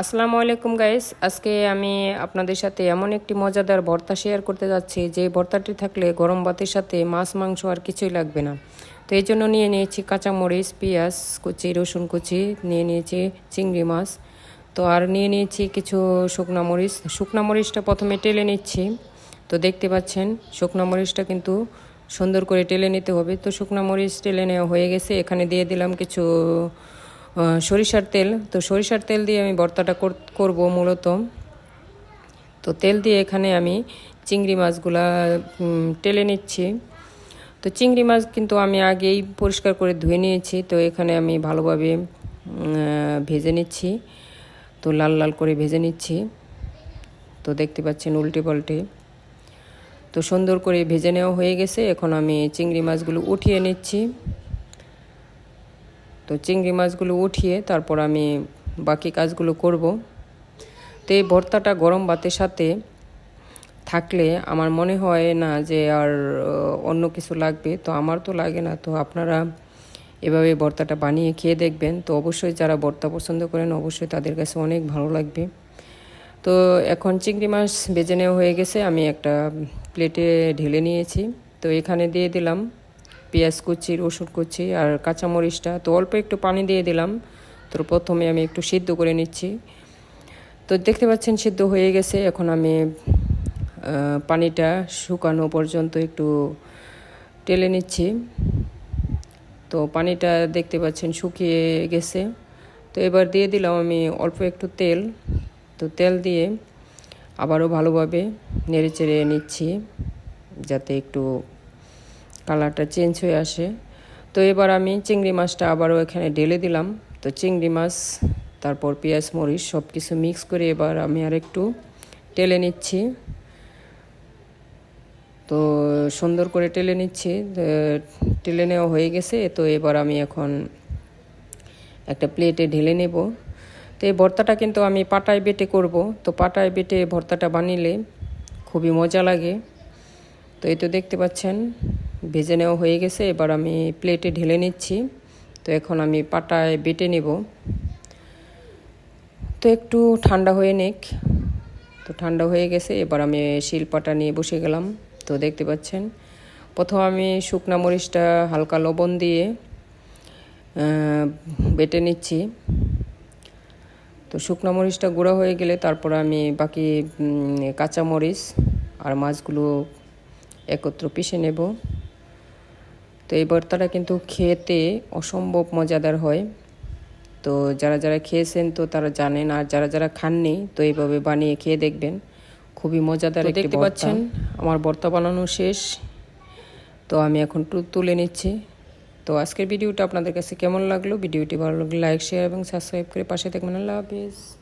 আসসালামু আলাইকুম গাইস আজকে আমি আপনাদের সাথে এমন একটি মজাদার ভর্তা শেয়ার করতে যাচ্ছি, যে ভর্তাটি থাকলে গরম ভাতের সাথে মাছ, মাংস আর কিছুই লাগবে না। তো এই জন্য নিয়ে নিয়েছি কাঁচামরিচ, পেঁয়াজ কুচি, রসুন কুচি, নিয়ে নিয়েছি চিংড়ি মাছ। তো আর নিয়ে নিয়েছি কিছু শুকনা মরিচ। শুকনা মরিচটা প্রথমে টেলে নিচ্ছি। তো দেখতে পাচ্ছেন, শুকনা মরিচটা কিন্তু সুন্দর করে টেলে নিতে হবে। তো শুকনা মরিচ টেলে নেওয়া হয়ে গেছে। এখানে দিয়ে দিলাম কিছু সরিষার তেল। তো সরিষার তেল দিয়ে আমি ভর্তাটা কর- করব মূলত। তো তেল দিয়ে এখানে আমি চিংড়ি মাছগুলা টেলে নিচ্ছি। তো চিংড়ি মাছ কিন্তু আমি আগেই পরিষ্কার করে ধুয়ে নিয়েছি। তো এখানে আমি ভালোভাবে ভেজে নিচ্ছি। তো লাল লাল করে ভেজে নিচ্ছি। তো দেখতে পাচ্ছেন উল্টে পাল্টে। তো সুন্দর করে ভেজে নেওয়া হয়ে গেছে। এখন আমি চিংড়ি মাছগুলো উঠিয়ে নিচ্ছি। তো চিংড়ি মাছগুলো উঠিয়ে তারপর আমি বাকি কাজগুলো করব। তো এই ভর্তাটা গরম ভাতের সাথে থাকলে আমার মনে হয় না যে আর অন্য কিছু লাগবে। তো আমার তো লাগে না। তো আপনারা এভাবে ভর্তাটা বানিয়ে খেয়ে দেখবেন। তো অবশ্যই যারা ভর্তা পছন্দ করেন, অবশ্যই তাদের কাছে অনেক ভালো লাগবে। তো এখন চিংড়ি মাছ বেজে নেওয়া হয়ে গেছে। আমি একটা প্লেটে ঢেলে নিয়েছি। তো এখানে দিয়ে দিলাম পেঁয়াজ কুচি, রসুন কুচি আর কাঁচামরিচটা। তো অল্প একটু পানি দিয়ে দিলাম। তো প্রথমে আমি একটু সিদ্ধ করে নিচ্ছি। তো দেখতে পাচ্ছেন সিদ্ধ হয়ে গেছে। এখন আমি পানিটা শুকানো পর্যন্ত একটু টেলে নিচ্ছি। তো পানিটা দেখতে পাচ্ছেন শুকিয়ে গেছে। তো এবার দিয়ে দিলাম আমি অল্প একটু তেল। তো তেল দিয়ে আবারও ভালোভাবে নেড়ে চেড়ে নিচ্ছি, যাতে একটু কালারটা চেঞ্জ হয়ে আসে। তো এবার আমি চিংড়ি মাছটা আবারও এখানে ঢেলে দিলাম। তো চিংড়ি মাছ, তারপর পেঁয়াজ, মরিচ সব কিছু মিক্স করে এবার আমি আর একটু টেলে নিচ্ছি। তো সুন্দর করে টেলে নিচ্ছি। টেলে নেওয়া হয়ে গেছে। তো এবার আমি এখন একটা প্লেটে ঢেলে নেব। তো এই ভর্তাটা কিন্তু আমি পাটায় বেটে করব। তো পাটায় বেটে ভর্তাটা বানিলে খুবই মজা লাগে। তো এই তো দেখতে পাচ্ছেন ভেজে নেওয়া হয়ে গেছে, এবার আমি প্লেটে ঢেলে নিচ্ছি। তো এখন আমি পাটায় বেটে নেব। তো একটু ঠান্ডা হয়ে নিক। তো ঠান্ডা হয়ে গেছে, এবার আমি শিলপাটা নিয়ে বসে গেলাম। তো দেখতে পাচ্ছেন, প্রথম আমি শুকনা মরিচটা হালকা লবণ দিয়ে বেটে নিচ্ছি। তো শুকনো মরিচটা গুঁড়ো হয়ে গেলে তারপর আমি বাকি কাঁচা মরিচ আর মাছগুলো একত্র পিষে নেব। তো এই ভর্তাটা কিন্তু খেতে অসম্ভব মজাদার হয়। তো যারা যারা খেয়েছেন তো তারা জানেন আর যারা যারা খাননি তো এইভাবে বানিয়ে খেয়ে দেখবেন। খুবই মজাদার দেখতে পাচ্ছেন আমার ভর্তা বানানো শেষ। তো আমি এখন তুলে নিচ্ছি। তো আজকের ভিডিওটা আপনাদের কাছে কেমন লাগল? ভিডিওটি ভালো লাগলে লাইক শেয়ার এবং সাবস্ক্রাইব করে পাশে থাকবেন। আল্লাহ হাফিজ।